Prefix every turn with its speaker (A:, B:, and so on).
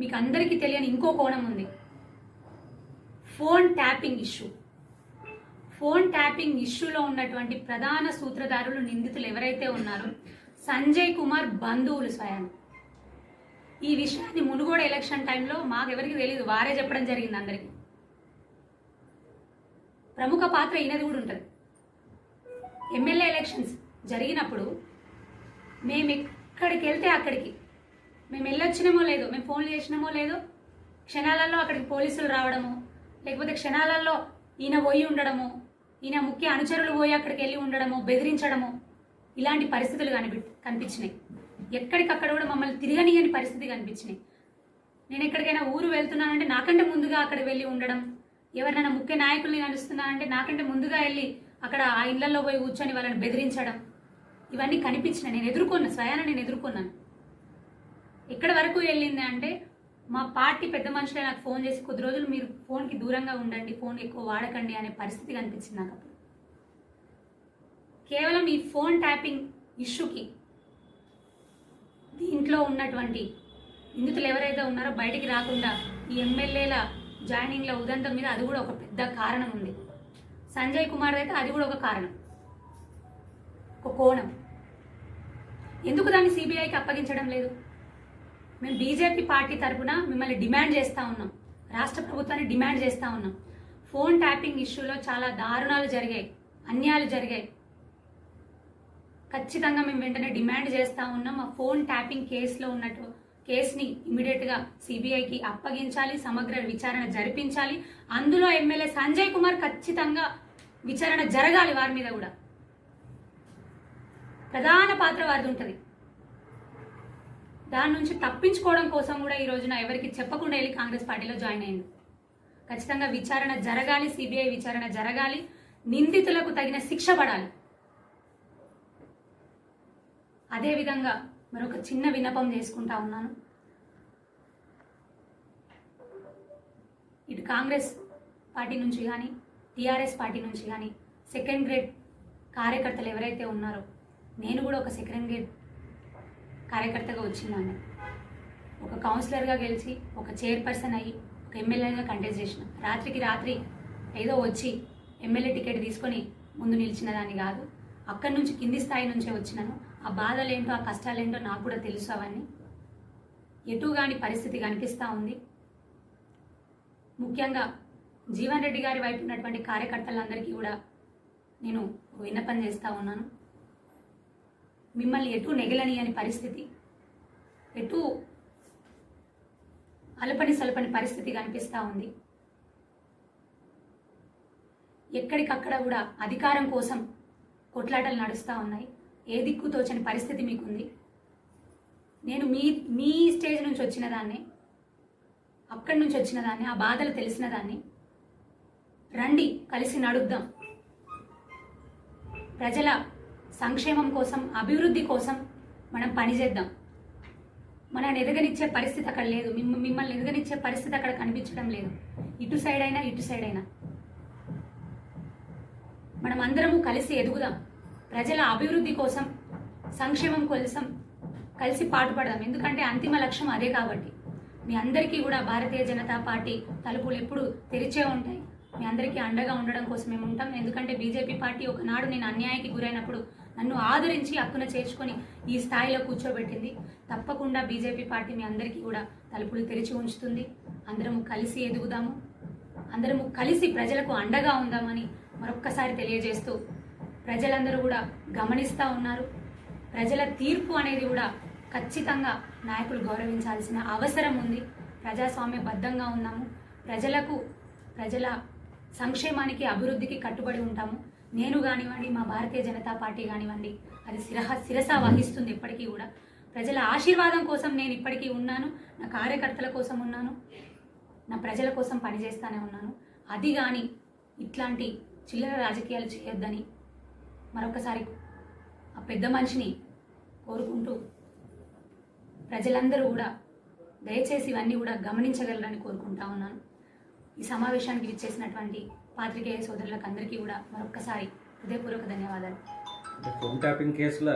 A: మీకు అందరికీ తెలియని ఇంకో కోణం ఉంది. Phone tapping issue. Phone tapping ఇష్యూలో ఉన్నటువంటి ప్రధాన సూత్రధారులు నిందితులు ఎవరైతే ఉన్నారో సంజయ్ కుమార్ బంధువులు స్వయం ఈ విషయాన్ని మునుగోడ ఎలక్షన్ టైంలో మాకెవరికి తెలియదు వారే చెప్పడం జరిగింది అందరికీ. ప్రముఖ పాత్ర ఈయనది కూడా ఉంటుంది. ఎమ్మెల్యే ఎలక్షన్స్ జరిగినప్పుడు మేము ఎక్కడికి వెళ్తే అక్కడికి మేము వెళ్ళొచ్చినామో లేదో మేము ఫోన్లు చేసినామో లేదో క్షణాలలో అక్కడికి పోలీసులు రావడము లేకపోతే క్షణాలలో ఈయన పోయి ఉండడము ఈయన ముఖ్య అనుచరులు పోయి అక్కడికి వెళ్ళి ఉండడము బెదిరించడము ఇలాంటి పరిస్థితులు కనిపి కనిపించినాయి. ఎక్కడికక్కడ కూడా మమ్మల్ని తిరగనియని పరిస్థితి కనిపించినాయి. నేను ఎక్కడికైనా ఊరు వెళ్తున్నానంటే నాకంటే ముందుగా అక్కడికి వెళ్ళి ఉండడం ఎవరినైనా ముఖ్య నాయకుల్ని కలుస్తున్నానంటే నాకంటే ముందుగా వెళ్ళి అక్కడ ఆ ఇళ్ళలో పోయి కూర్చొని వాళ్ళని బెదిరించడం ఇవన్నీ కనిపించినాయి. నేను ఎదుర్కొన్నాను స్వయాన నేను ఎదుర్కొన్నాను. ఎక్కడ వరకు వెళ్ళింది అంటే మా పార్టీ పెద్ద మనుషులే నాకు ఫోన్ చేసి కొద్ది రోజులు మీరు ఫోన్కి దూరంగా ఉండండి ఫోన్ ఎక్కువ వాడకండి అనే పరిస్థితి కనిపించింది నాకు అప్పుడు. కేవలం ఈ ఫోన్ ట్యాపింగ్ ఇష్యూకి దీంట్లో ఉన్నటువంటి నిందితులు ఎవరైతే ఉన్నారో బయటికి రాకుండా ఈ ఎమ్మెల్యేల జాయినింగ్ల ఉదంతం మీద అది కూడా ఒక పెద్ద కారణం ఉంది. సంజయ్ కుమార్ అయితే అది కూడా ఒక కారణం. ఒక కోణం. ఎందుకు దాన్ని సిబిఐకి అప్పగించడం లేదు? మేము బీజేపీ పార్టీ తరపున మిమ్మల్ని డిమాండ్ చేస్తూ ఉన్నాం. రాష్ట్ర ప్రభుత్వాన్ని డిమాండ్ చేస్తూ ఉన్నాం. ఫోన్ ట్యాపింగ్ ఇష్యూలో చాలా దారుణాలు జరిగాయి. అన్యాయాలు జరిగాయి. ఖచ్చితంగా మేము వెంటనే డిమాండ్ చేస్తూ ఉన్నాం. ఆ ఫోన్ ట్యాపింగ్ కేసులో ఉన్నట్టు కేసుని ఇమీడియట్గా సిబిఐకి అప్పగించాలి సమగ్ర విచారణ జరిపించాలి. అందులో ఎమ్మెల్యే సంజయ్ కుమార్ ఖచ్చితంగా విచారణ జరగాలి వారి మీద కూడా. ప్రధాన పాత్ర వారిది ఉంటుంది. దాని నుంచి తప్పించుకోవడం కోసం కూడా ఈ రోజున ఎవరికి చెప్పకుండా వెళ్ళి కాంగ్రెస్ పార్టీలో జాయిన్ అయ్యిండు. ఖచ్చితంగా విచారణ జరగాలి సిబిఐ విచారణ జరగాలి నిందితులకు తగిన శిక్ష పడాలి. అదేవిధంగా మరొక చిన్న విన్నపం చేసుకుంటా ఉన్నాను. ఇటు కాంగ్రెస్ పార్టీ నుంచి కానీ టీఆర్ఎస్ పార్టీ నుంచి కానీ సెకండ్ గ్రేడ్ కార్యకర్తలు ఎవరైతే ఉన్నారో నేను కూడా ఒక సెకండ్ గ్రేడ్ కార్యకర్తగా వచ్చిందాన్ని ఒక కౌన్సిలర్గా గెలిచి ఒక చైర్పర్సన్ అయ్యి ఒక ఎమ్మెల్యేగా కంటెస్ట్ చేసిన. రాత్రికి రాత్రి ఏదో వచ్చి ఎమ్మెల్యే టికెట్ తీసుకొని ముందు నిలిచిన దాన్ని కాదు అక్కడి నుంచి కింది స్థాయి నుంచే వచ్చినాను. ఆ బాధలేంటో ఆ కష్టాలేంటో నాకు కూడా తెలుసు అవన్నీ. ఎటు కాని పరిస్థితి కనిపిస్తూ ఉంది. ముఖ్యంగా జీవన్ రెడ్డి గారి వైపు ఉన్నటువంటి కార్యకర్తలందరికీ కూడా నేను విన్నపం చేస్తూ ఉన్నాను. మిమ్మల్ని ఎటు నెగలని అని పరిస్థితి ఎటు అలపని సలపని పరిస్థితి కనిపిస్తూ ఉంది. ఎక్కడికక్కడ కూడా అధికారం కోసం కొట్లాటలు నడుస్తూ ఉన్నాయి. ఏ దిక్కు తోచని పరిస్థితి మీకుంది. నేను మీ మీ స్టేజ్ నుంచి వచ్చిన దాన్ని అక్కడి నుంచి వచ్చిన దాన్ని ఆ బాధలు తెలిసిన దాన్ని రండి కలిసి నడుద్దాం. ప్రజల సంక్షేమం కోసం అభివృద్ధి కోసం మనం పనిచేద్దాం మనల్ని ఎదగనిచ్చే పరిస్థితి అక్కడ లేదు. మిమ్మల్ని ఎదగనిచ్చే పరిస్థితి అక్కడ కనిపించడం లేదు. ఇటు సైడ్ అయినా ఇటు సైడ్ అయినా. మనం అందరము కలిసి ఎదుగుదాం. ప్రజల అభివృద్ధి కోసం సంక్షేమం కోసం కలిసి పాటుపడదాం. ఎందుకంటే అంతిమ లక్ష్యం అదే కాబట్టి. మీ అందరికీ కూడా భారతీయ జనతా పార్టీ తలుపులు ఎప్పుడు తెరిచే ఉంటాయి. మీ అందరికీ అండగా ఉండడం కోసం మేము ఉంటాం. ఎందుకంటే బీజేపీ పార్టీ ఒకనాడు నేను అన్యాయానికి గురైనప్పుడు నన్ను ఆదరించి హక్కున చేర్చుకొని ఈ స్థాయిలో కూర్చోబెట్టింది. తప్పకుండా బీజేపీ పార్టీ మీ అందరికీ కూడా తలుపులు తెరిచి ఉంచుతుంది. అందరము కలిసి ఎదుగుదాము. అందరము కలిసి ప్రజలకు అండగా ఉందామని మరొక్కసారి తెలియజేస్తూ ప్రజలందరూ కూడా గమనిస్తూ ఉన్నారు. ప్రజల తీర్పు అనేది కూడా ఖచ్చితంగా నాయకులు గౌరవించాల్సిన అవసరం ఉంది. ప్రజాస్వామ్యబద్ధంగా ఉన్నాము. ప్రజలకు ప్రజల సంక్షేమానికి అభివృద్ధికి కట్టుబడి ఉంటాము. నేను కానివ్వండి మా భారతీయ జనతా పార్టీ కానివ్వండి అది శిరహ శిరస వహిస్తుంది ఇప్పటికీ కూడా. ప్రజల ఆశీర్వాదం కోసం నేను ఇప్పటికీ ఉన్నాను. నా కార్యకర్తల కోసం ఉన్నాను. నా ప్రజల కోసం పనిచేస్తానే ఉన్నాను. అది కానీ ఇట్లాంటి చిల్లర రాజకీయాలు చేయొద్దని మరొకసారి ఆ పెద్ద మనిషిని కోరుకుంటూ ప్రజలందరూ కూడా దయచేసి ఇవన్నీ కూడా గమనించగలరని కోరుకుంటా ఉన్నాను. ఈ సమావేశానికి విచ్చేసినటువంటి పాత్రికేయ సోదరులకు అందరికీ కూడా మరొక్కసారి హృదయపూర్వక ధన్యవాదాలు.
B: ఫోన్ ట్యాపింగ్ కేసులో